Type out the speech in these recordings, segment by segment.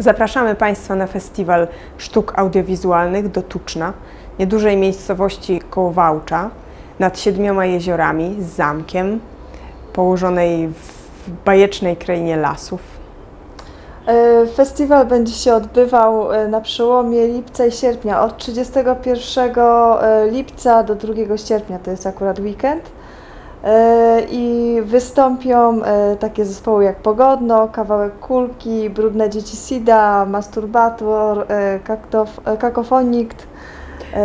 Zapraszamy Państwa na festiwal sztuk audiowizualnych do Tuczna, niedużej miejscowości koło Wałcza, nad siedmioma jeziorami, z zamkiem, położonej w bajecznej krainie lasów. E, Festiwal będzie się odbywał e, na przełomie lipca i sierpnia, od 31 e, lipca do 2 sierpnia, to jest akurat weekend. E, I wystąpią e, takie zespoły jak Pogodno, Kawałek Kulki, Brudne Dzieci Sida, Masturbator, e, Kakofonikt.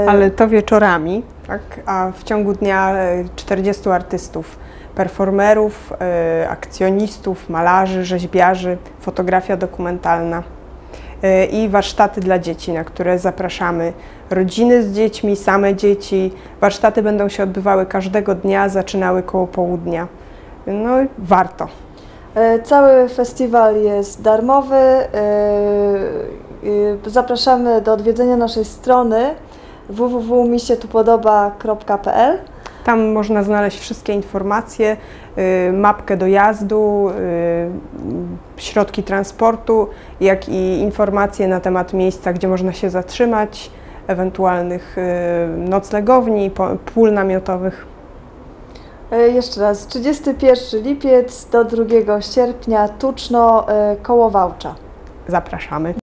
Ale to wieczorami, tak? a w ciągu dnia e, 40 artystów, performerów, akcjonistów, malarzy, rzeźbiarzy, fotografia dokumentalna i warsztaty dla dzieci, na które zapraszamy rodziny z dziećmi, same dzieci. Warsztaty będą się odbywały każdego dnia, zaczynały koło południa. No warto. E, Cały festiwal jest darmowy. e, e, Zapraszamy do odwiedzenia naszej strony www.misietupodoba.pl Tam można znaleźć wszystkie informacje, y, mapkę dojazdu, y, środki transportu, jak i informacje na temat miejsca, gdzie można się zatrzymać, ewentualnych y, noclegowni, pól namiotowych. E, Jeszcze raz, 31 lipiec do 2 sierpnia, Tuczno, e, koło Wałcza. Zapraszamy.